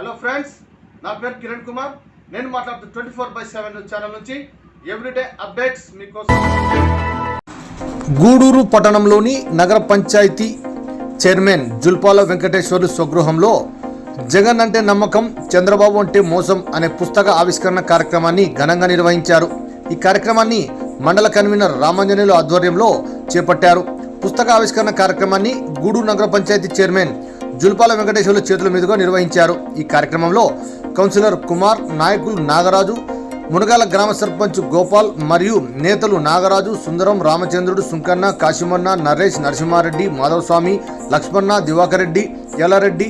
Hello friends నా పేరు కిరణ్ కుమార్. నేను మాట్లాడుతూ twenty four by seven channel నుంచి ఎవ్రీడే అప్డేట్స్ మీకోసం. గూడూరు పట్టణంలోని నగర పంచాయతీ చైర్మన్ జుల్పాల వెంకటేశ్వర్లు స్వగృహంలో జగన్ అంటే నమ్మకం చంద్రబాబు అంటే మోసం అనే పుస్తక ఆవిష్కరణ కార్యక్రమాన్ని ఘనంగా నిర్వహించారు. ఈ కార్యక్రమాన్ని మండల కన్వీనర్ రామాంజనేయులు ఆధ్వర్యంలో చేపట్టారు. పుస్తక ఆవిష్కరణ కార్యక్రమాన్ని గూడూరు నగర పంచాయతీ చైర్మన్ జుల్పాల వెంకటేశ్వర్లు చేతుల మీదుగా నిర్వహించారు. ఈ కార్యక్రమంలో కౌన్సిలర్ కుమార్ నాయకులు నాగరాజు మునగాల గ్రామ సర్పంచ్ గోపాల్ మరియు నేతలు నాగరాజు సుందరం రామచంద్రుడు సుంకన్న కాశీమన్న నరేష్ నరసింహారెడ్డి మాధవస్వామి లక్ష్మణ దివాకర్ రెడ్డి ఎల్లారెడ్డి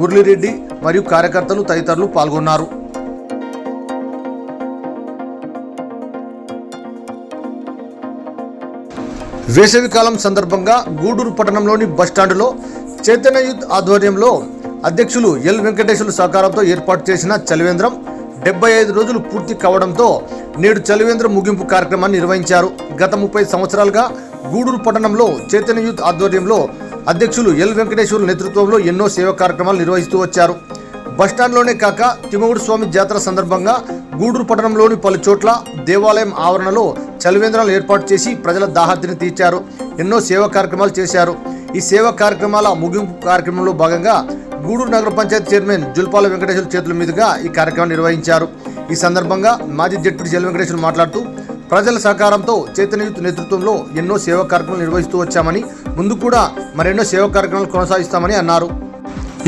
మురళిరెడ్డి మరియు కార్యకర్తలు తదితరులు పాల్గొన్నారు. వేసవికాలం సందర్భంగా గూడూరు పట్టణంలోని బస్టాండులో చైతన్య యూత్ ఆధ్వర్యంలో అధ్యక్షులు ఎల్ వెంకటేశ్వరుల సహకారంతో ఏర్పాటు చేసిన చలివేంద్రం డెబ్బై ఐదు రోజులు పూర్తి కావడంతో నేడు చలివేంద్రం ముగింపు కార్యక్రమాన్ని నిర్వహించారు. గత ముప్పై సంవత్సరాలుగా గూడూరు పట్టణంలో చైతన్య యూత్ ఆధ్వర్యంలో అధ్యక్షులు ఎల్ వెంకటేశ్వరుల నేతృత్వంలో ఎన్నో సేవా కార్యక్రమాలు నిర్వహిస్తూ వచ్చారు. బస్టాండ్లోనే కాక తిమ్మగుడు స్వామి జాతర సందర్భంగా గూడూరు పట్టణంలోని పలు చోట్ల దేవాలయం ఆవరణలో చలివేంద్రాలు ఏర్పాటు చేసి ప్రజల దాహార్తిని తీర్చారు. ఎన్నో సేవా కార్యక్రమాలు చేశారు. ఈ సేవా కార్యక్రమాల ముగింపు కార్యక్రమంలో భాగంగా గూడూరు నగర పంచాయతీ చైర్మన్ జుల్పాల వెంకటేశ్వర చేతుల మీదుగా ఈ కార్యక్రమం నిర్వహించారు. ఈ సందర్భంగా మాజీ జడ్పీ జల్ వెంకటేశ్వర మాట్లాడుతూ ప్రజల సహకారంతో చైతన్యయుత్ నేతృత్వంలో ఎన్నో సేవా కార్యక్రమాలు నిర్వహిస్తూ వచ్చామని ముందు కూడా మరెన్నో సేవా కార్యక్రమాలు కొనసాగిస్తామని అన్నారు.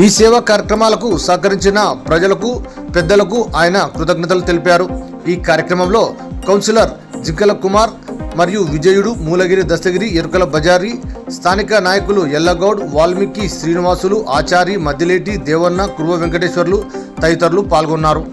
ఈ సేవా కార్యక్రమాలకు సహకరించిన ప్రజలకు పెద్దలకు ఆయన కృతజ్ఞతలు తెలిపారు. ఈ కార్యక్రమంలో కౌన్సిలర్ జింకల కుమార్ మరియు విజయుడు మూలగిరి దస్తగిరి ఎరుకల బజారి స్థానిక నాయకులు ఎల్లగౌడ్ వాల్మీకి శ్రీనివాసులు ఆచారి మద్దిలేటి దేవన్న కురువ వెంకటేశ్వర్లు తదితరులు పాల్గొన్నారు.